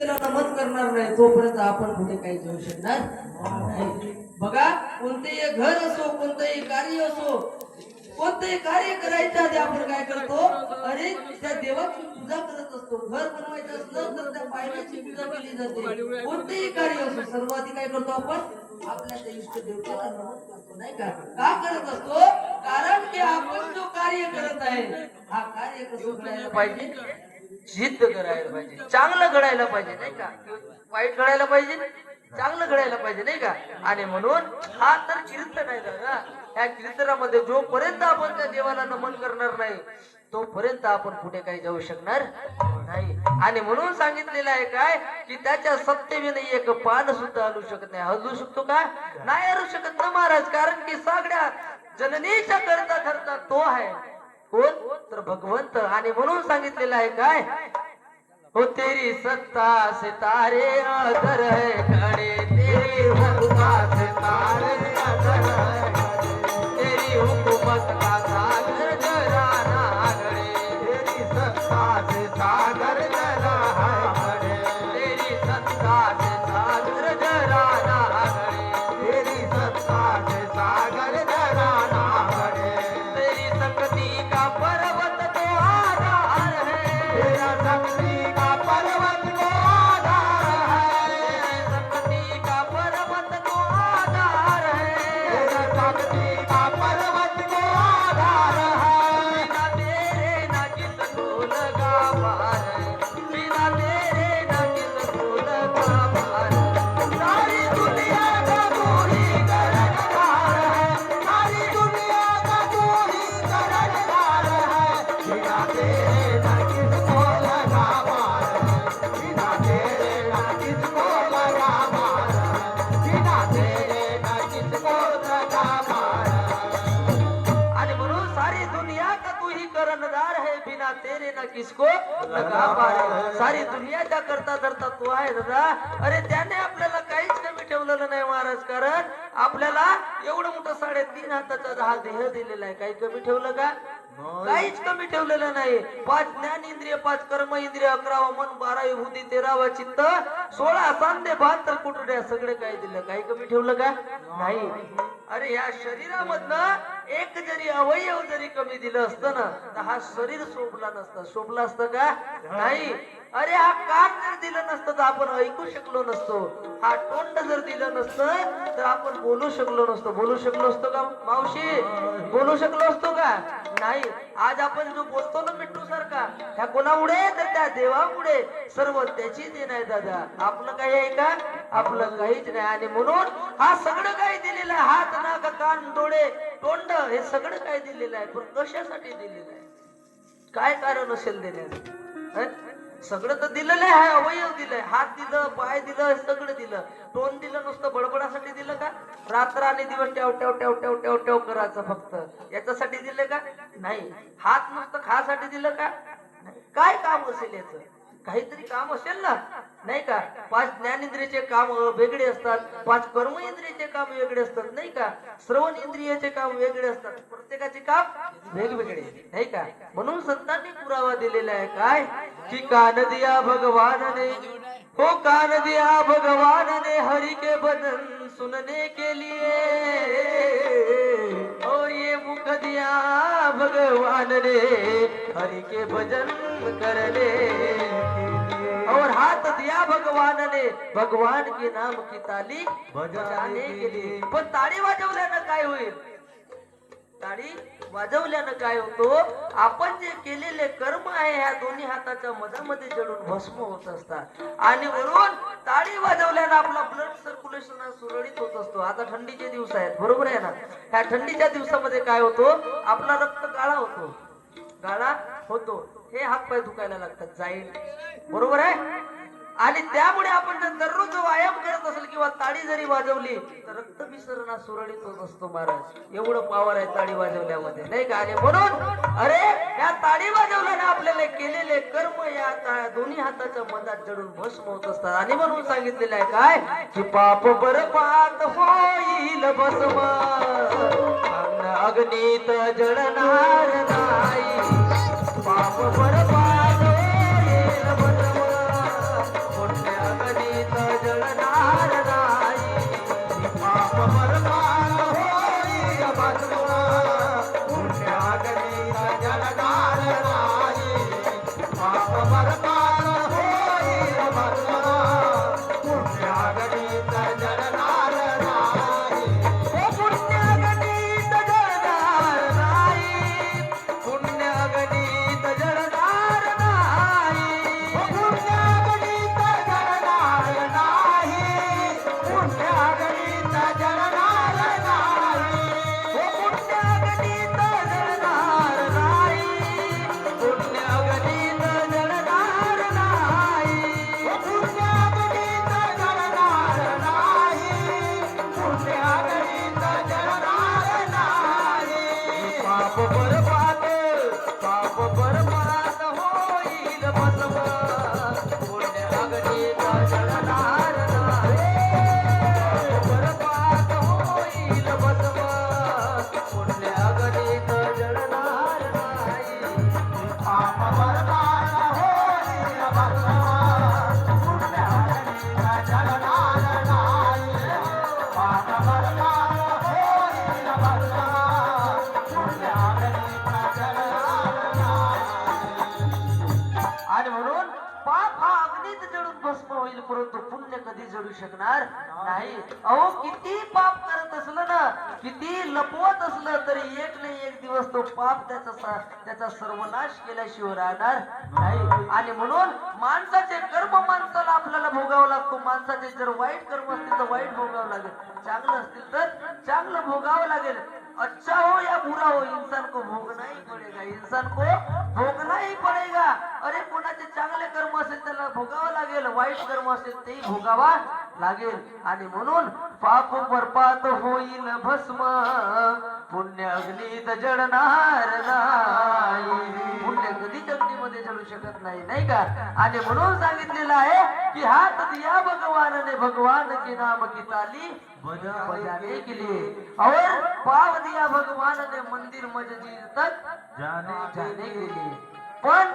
नमन करणार नाही तोपर्यंत आपण कुठे काही जाऊ शकणार नाही. बघा कोणतेही घर असो कोणतंही कार्य असो कोणतंही कार्य करायच्या आधी आपण काय करतो? अरे त्या देवाची पूजा करत असतो. घर बनवायचं असलं तर त्या पायऱ्याची पूजा केली जाते. कोणतेही कार्य असो सर्वाधिक काय करतो आपण? आपल्या त्या इष्ट देवतेला नमन करतो नाही का? का करत असतो? कारण की आपण जो कार्य करत आहे हा कार्य कसं करायला पाहिजे? जिद्द करायला पाहिजे चांगलं घडायला पाहिजे नाही का? वाईट घडायला पाहिजे चांगलं घडायला पाहिजे नाही का? आणि म्हणून हा तर कीर्तन आहे दादा या कीर्तनामध्ये जोपर्यंत आपण त्या देवाला नमन करणार नाही तोपर्यंत आपण कुठे काही जाऊ शकणार नाही. आणि म्हणून सांगितलेलं आहे काय? की त्याच्या सत्तेविने एक पान सुद्धा हलू शकत नाही. हलू शकतो का? नाही हलू शकत ना महाराज. कारण की सगळ्या जननीच्या करता धरता तो आहे. कोण? तर भगवंत. आणि म्हणून सांगितलेलं आहे काय? हो तेरी सत्ता सितारे आदर है खड़े तेरी सत्ता सितारे किसको लगा पार सारी दुनियाच्या करता धरता तू आहे दादा। अरे त्याने आपल्याला काहीच कमी ठेवलेलं नाही महाराज कारण आपल्याला एवढं मोठं साडेतीन हाताचा हा देह दिलेला आहे. काही कमी ठेवलं का? काहीच कमी ठेवलेलं नाही. पाच ज्ञान इंद्रिय पाच कर्म इंद्रिय अकरावा मन बारा विभूती तेरावा चित्त सोळा सांधे बहात्तर कुटुंब सगळे काय दिलं. काही कमी ठेवलं का? नाही. अरे या शरीरामधनं एक जरी अवयव जरी कमी दिलं असतं ना तर हा शरीर शोभला नसतं. शोभला असतं का? नाही. अरे हा कान जर दिलं नसतं तर आपण ऐकू शकलो नसतो. हा तोंड जर दिलं नसतं तर आपण बोलू शकलो नसतो. बोलू शकलो असतो का मावशी? बोलू शकलो असतो का? नाही. आज आपण जो बोलतो ना मिट्टू सारखा ह्या कोणामुळे? तर त्या देवामुळे. सर्व त्याची देण आहे दादा. आपलं काही आहे का? आपलं काहीच नाही. आणि म्हणून हा सगळं काही दिलेलं आहे. हात नाक कान डोळे तोंड हे सगळं काय दिलेलं आहे. पण कशासाठी दिलेलं आहे? काय कारण असेल देण्याचं? सगळं तर दिलेलं आहे अवयव दिलंय. हात दिलं पाय दिलं सगळं दिलं. तोंड दिलं नुसतं बडबडासाठी दिलं का? रात्र आणि दिवस टेव टेव टेव टेव टेव टेव करायचं फक्त. याच्यासाठी दिलं का? नाही. हात नुसतं खासाठी दिलं का? काय काम असेल याचं? काहीतरी काम असेल ना? नाही का? पाच ज्ञानेंद्रियचे काम वेगळे असतात पाच कर्म इंद्रियचे काम वेगळे असतात नाही का? श्रवण इंद्रियाचे काम वेगळे असतात प्रत्येकाचे काम वेगवेगळे नाही का? म्हणून संतांनी पुरावा दिलेला आहे काय? की कान दिया भगवानने हो कान दिया भगवान ने हरि के भजन सुनने के लिए. दिया भगवान ने हरि के भजन करने और हाथ दिया भगवान ने भगवान के नाम की ताली बजाने के लिए. पण ताळी वाजवल्यानं काय होईल? ताळी वाजवल्यानं काय होतो? आपण जे केलेले कर्म आहे ह्या दोन्ही हाताच्या मधामध्ये जडून भस्म होत असतात. आणि वरून ताळी वाजवल्यानं आपला ब्लड सर्क्युलेशन सुरळीत होत असतो. आता थंडीचे दिवस आहेत बरोबर आहे ना? ह्या थंडीच्या दिवसामध्ये काय होतो? आपला रक्त गाळा होतो. गाळा होतो. हे हात पाय दुखायला लागतात जाईल. बरोबर आहे? आणि त्यामुळे आपण जर दररोज व्यायाम करत असेल किंवा ताडी जरी वाजवली तर रक्त विसरणा सुरळीत होत असतो महाराज. एवढं पावर आहे ताडी वाजवल्यामध्ये. नाही का? आणि म्हणून अरे या ताडी वाजवल्याने आपल्याला केलेले कर्म या दोन्ही हाताच्या मधात जडून भस्म होत असतात. आणि म्हणून सांगितलेलं आहे काय? की पाप बरपात होईल भस्म. अग्नीत जडणार नाही. पाप बर करू शकणार नाही. अहो किती पाप करत असलं ना किती लपवत असलं तरी एक ना एक दिवस तो पाप त्याचा त्याचा सर्वनाश केल्याशिवाय राहणार नाही. आणि म्हणून माणसाचे कर्म माणसाला आपल्याला भोगावं लागतो. माणसाचे जर वाईट कर्म असतील तर वाईट भोगावं लागेल. चांगलं असतील तर चांगलं भोगावं लागेल. अच्छा हो या बुरा हो इंसान को भोगना ही पडेगा. इंसान को भोगना ही पडेगा. अरे कोणाचे चांगले कर्म असेल त्याला भोगावं लागेल वाईट कर्म असेल तेही भोगावा. लागेल. आणि म्हणून पाप बरपात होईल भस्म. पुण्य अग्नीत जडणार नाही. पुण्य कधीच अग्नीमध्ये जळू शकत नाही नाही का? आणि म्हणून सांगितलेलं आहे की हात दिया भगवानने. भगवान के नाम की ताली बजाने के लिए और पाव दिया भगवान ने मंदिर मस्जिद तक जाने जाने के लिए पण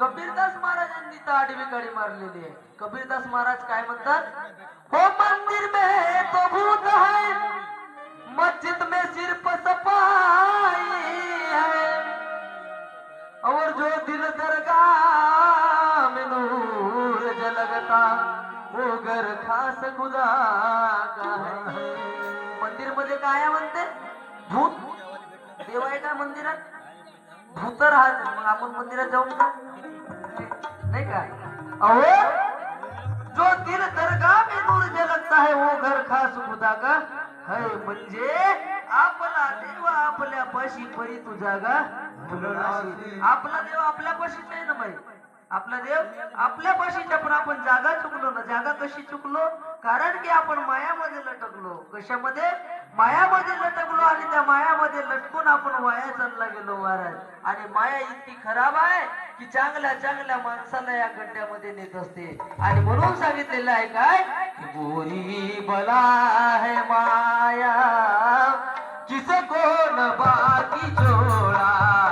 कबीरदास महाराजांनी तर आडवी काडी मारलेली आहे. कबीरदास महाराज काय म्हणतात? हो मंदिर में तो भूत है मस्जिद में सिर्फ सफाई है। और जो दिल दरगाह में नूर जलगता वो घर खास खुदा का है। मंदिरमध्ये काय आहे म्हणते? भूत? देवाय आहे का मंदिरात? भूत राहत. मग आपण मंदिरात जाऊन का? नाही का? अहो जो दिल दरगाह में नूर जलगता है वो घर खास खुदा का? है म्हणजे आपला देव आपल्या पाशी परी तुझा गा मुलाशी. आपला देव आपल्या पाशीच आहे ना बाई. आपला देव आपल्या पाशीच्या पण आपण जागा चुकलो ना जागा कशी चुकलो? कारण की आपण मायामध्ये लटकलो. कशामध्ये? मायामध्ये लटकलो आणि त्या मायामध्ये लटकून आपण वाया चालला गेलो महाराज. आणि माया इतकी खराब आहे की चांगल्या चांगल्या माणसाला या गड्ड्यामध्ये नेत असते. आणि म्हणून सांगितलेलं आहे काय? की गोरी बला है माया किसको कोण बाकी जोड़ा.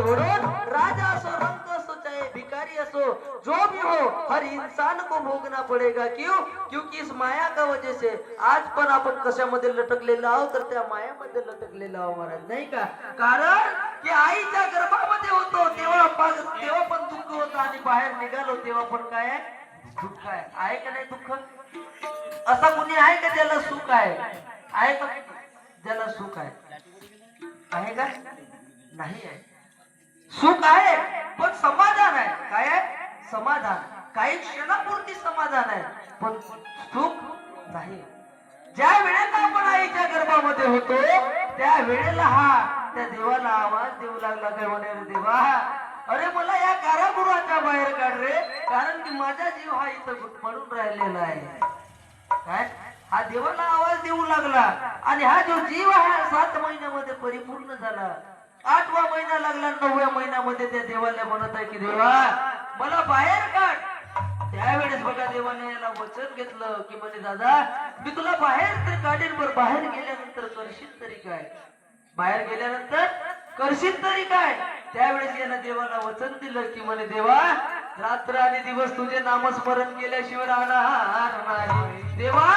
आणि म्हणून राजा असो रंग असो चाहे भिखारी असो जो भी हो हर इंसान को भोगना पड़ेगा. क्यों? क्योंकि इस माया का वजह से आज पण आपण कशामध्ये लटकलेलो आहोत? तर त्या मायामध्ये लटकलेलो आहोत महाराज. नाही का? कारण की आईच्या गर्भामध्ये होतो तेव्हा बाहेर निघालो तेव्हा पण काय दुःख आहे. आहे का नाही दुःख? असा कुणी आहे का ज्याला सुख आहे? आहे का? ज्याला सुख आहे. आहे का? नाही आहे. सुख आहे? पण समाधान आहे. काय आहे? समाधान. काही क्षणापुरती समाधान आहे. पण सुख नाही. ज्या वेळेला आपण आईच्या गर्भामध्ये होतो त्या वेळेला हा त्या देवाला आवाज देऊ लागला काय म्हणे रे देवा? अरे मला या कारागृहाच्या बाहेर काढ रे. कारण की माझा जीव हा इथं पडून राहिलेला आहे. काय? हा देवाला आवाज देऊ लागला. आणि हा जो जीव आहे सात महिन्यामध्ये परिपूर्ण झाला. आठवा महिना लागला नवव्या महिन्यामध्ये त्या देवाला म्हणत आहे की देवा मला बाहेर काढ. त्यावेळेस बघा देवाने याला वचन घेतलं की म्हणे दादा मी तुला बाहेर तर काढेन बरं बाहेर गेल्यानंतर करशील तरी काय? बाहेर गेल्यानंतर करशील तरी काय? त्यावेळेस याला देवाला वचन दिलं की म्हणे देवा रात्र आणि दिवस तुझे नामस्मरण केल्याशिवाय राहणार नाही. देवा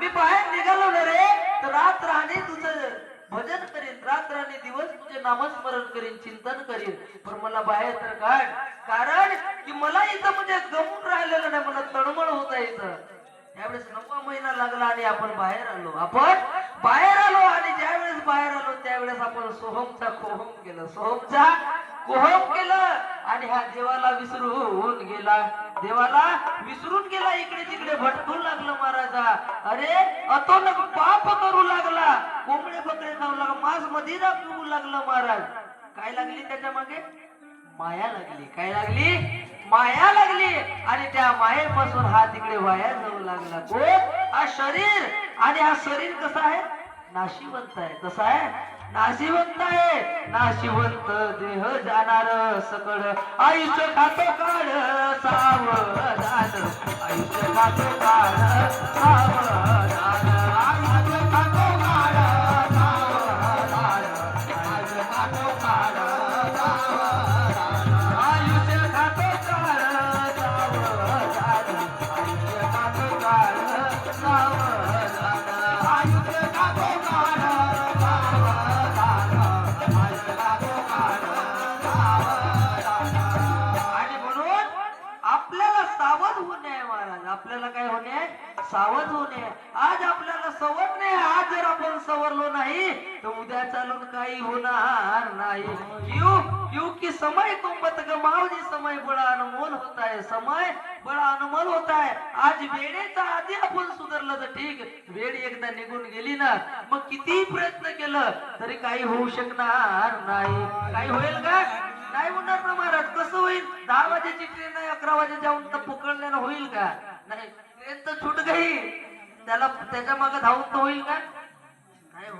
मी बाहेर निघालो ना रे तर रात्र आणि तुझं भजन करीन रात्र आणि दिवस तुझे नामस्मरण करीन चिंतन करीन. पण मला बाहेर तर काढ. कारण की मला इथं म्हणजे गमून राहिलेलं नाही मला तळमळ होत आहे इथं. त्यावेळेस नववा महिना लागला आणि आपण बाहेर आलो. आपण बाहेर आलो आणि ज्यावेळेस बाहेर आलो त्यावेळेस आपण सोहमचा कोहम केलं. सोहमचा कोहम केलं आणि हा देवाला विसरून गेला. देवाला विसरून गेला इकडे तिकडे भटकू लागलं महाराजा. अरे अतो पाप करू लागला. कोंबडे बकरे खाऊ लागला. मांस मदिरा पिऊ लागला महाराज. काय लागली त्याच्यामागे? माया लागली. काय लागली? माया लागली. आणि त्या मायेपासून हा तिकडे वाया जाऊ लागला. कोण हा शरीर. आणि हा शरीर कसा आहे? नाशिवंत आहे. कसा आहे? नाशिवंत आहे. नाशिवंत देह जाणार सकळ. आयुष्य खातो काढ सावधान आयुष्य खातो काढ सावधान आयुष्य आपल्याला काय होणे? सावध होणे. आज आपल्याला सवड आज जर आपण सवरलो नाही तर उद्या चालून काही होणार नाही. क्यों क्योंकि समय को मत गमाओ जी समय बड़ा अनमोल होता है समय बड़ा अनमोल होता है आज वेळेचा आधी आपण सुधारलं तर ठीक. वेळ एकदा निघून गेली ना मग किती प्रयत्न केलं तरी काही होऊ शकणार नाही. काही होईल का? नाही होणार ना महाराज. कसं होईल? दहा वाजेची ट्रेन आहे अकरा वाजे जाऊन तर पकडल्यानं होईल का? नाही ट्रेन तर छूट गई त्याला त्याच्यामागे धावून तो होईल का? नाही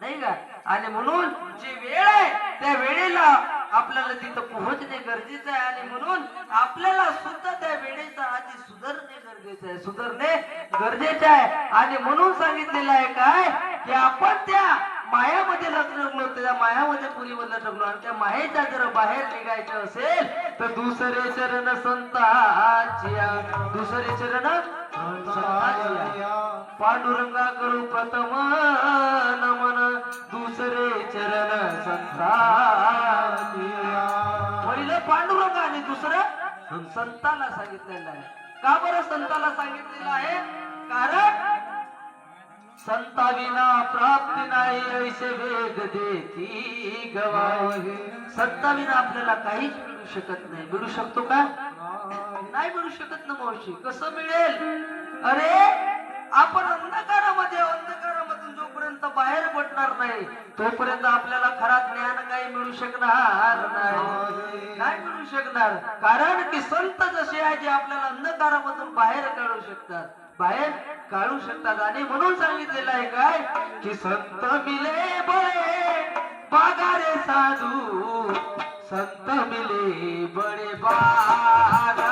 नाही का? आणि म्हणून जी वेळ आहे त्या वेळेला आपल्याला तिथं पोहोचणे गरजेचं आहे. आणि म्हणून आपल्याला सुद्धा त्या वेळेचा आधी सुधारणे गरजेचं आहे. सुधारणे गरजेचे आहे. आणि म्हणून सांगितलेलं आहे काय? की आपण त्या मायामध्ये लग्न त्याच्या मायामध्ये पुरीवर लग्न आणि त्या मायेच्या जर बाहेर निघायचं असेल तर दुसरे चरण संताच्या दुसरे चरण पांडुरंगा करू प्रथम नमन. दुसरे चरण संताचिया पहिलं पांडुरंग आणि दुसरं संताला सांगितलेलं आहे. का बरं संताला सांगितलेलं आहे? कारण संताविना प्राप्ती नाही ऐसे वेद देती गवाही. संताविना आपल्याला काहीच मिळू शकत नाही. मिळू शकतो का? नाही मिळू शकत ना मावशी. कसं मिळेल? अरे आपण अंधकारामध्ये अंधकारामधून जोपर्यंत बाहेर पडणार नाही तोपर्यंत आपल्याला खरा ज्ञान काही मिळू शकणार नाही. काय मिळू शकणार. कारण की संत जसे आहे जे आपल्याला अंधकारामधून बाहेर काढू शकतात. बाहेर काढू शकतात आणि म्हणून सांगितलेलं आहे काय? कि संत मिले बळे बागारे साधू. संत मिले बळे बागा.